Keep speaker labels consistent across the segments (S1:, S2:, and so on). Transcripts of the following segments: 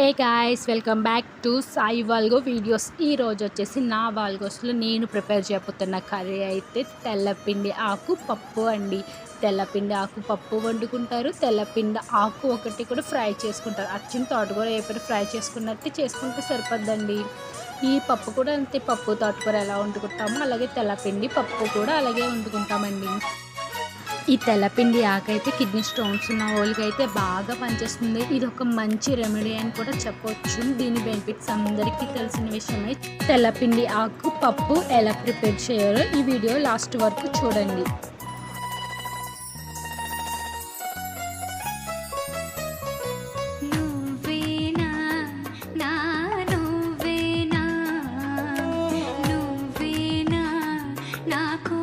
S1: Hey guys welcome back to Sai vlog videos. ఈరోజు వచ్చేసి నా వాల్గోస్లో నేను ప్రిపేర్ చేయబోతున్న కర్రీ అయితే తెల్లపిండి ఆకు పప్పు అండి. తెల్లపిండి ఆకు పప్పు వండుకుంటారు తెల్లపిండి ఆకు ఒకటి కూడా ఫ్రై చేసుకుంటారు. అచ్చిన తోటకూర ఎప్పుడు ఫ్రై చేసుకున్నట్టు చేసుకుంటే సరిపోద్దండి. ఈ పప్పు కూడా అంతే పప్పు తోటకూర ఎలా వండుకుంటామో అలాగే తెల్లపిండి పప్పు కూడా అలాగే వండుకుంటామండి. ఈ తెల్లపిండి ఆకైతే కిడ్నీ స్టోన్స్ ఉన్న వాళ్ళకి అయితే బాగా పనిచేస్తుంది. ఇది ఒక మంచి రెమెడీ అని కూడా చెప్పొచ్చు. దీని బెనిఫిట్స్ అందరికీ తెలిసిన విషయమే. తెల్లపిండి ఆకు పప్పు ఎలా ప్రిపేర్ చేయాలో ఈ వీడియో లాస్ట్ వరకు చూడండి.
S2: నువ్వేనా? నా నాకు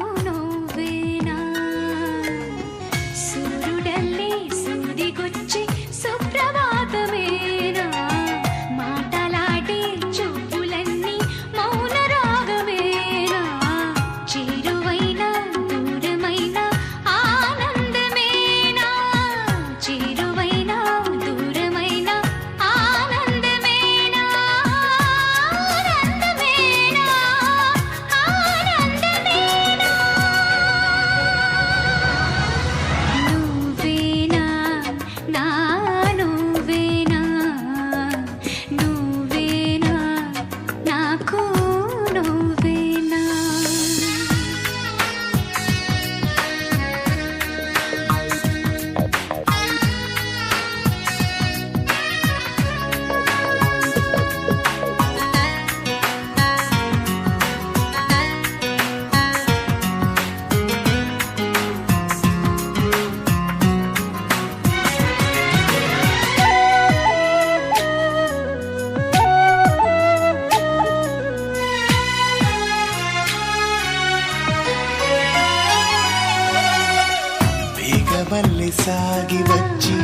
S3: వేగవల్లి సాగి వచ్చి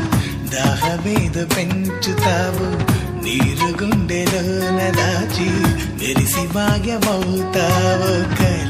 S3: దాహమేద పెంచుతావు. నీరు గుండెలోన దాచి మెరిసి భాగ్యమవుతావు. కై